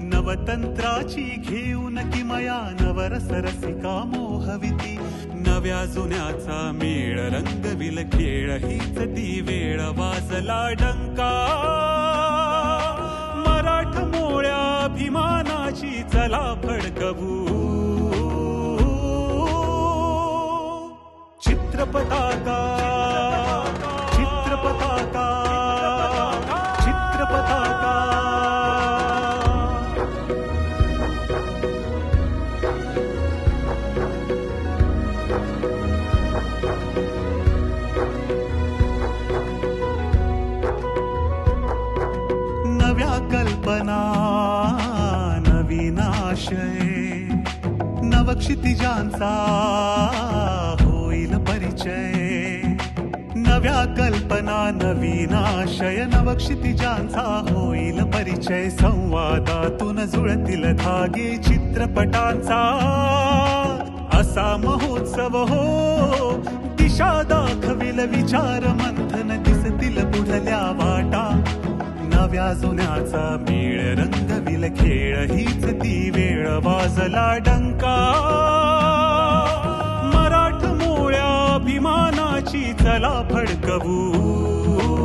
नवतंत्राची घेऊन किमया नवरस रसिका मोहविती? नव्या जुन्याचा मेळ रंगविल खेळ हीच ती वेळ वाजला डंका. मराठ मोळ्या अभिमानाची चला फडकवू. चित्रपताका चित्रपताका नव्या कल्पना नवीन आशय नवक्षितिजांचा होईल परिचय. नव्या कल्पना नवीन आशय नवक्षितिजांचा होईल परिचय. संवादातून जुळतील धागे चित्रपटांचा. असा महोत्सव हो दिशा दाखविल विचार मंत्र नव्या जुन्याचा मेळ रंगविल खेळ हीच ती वेळ वाजला डंका. मराठ मोळ्या अभिमानाची चला फडकवू.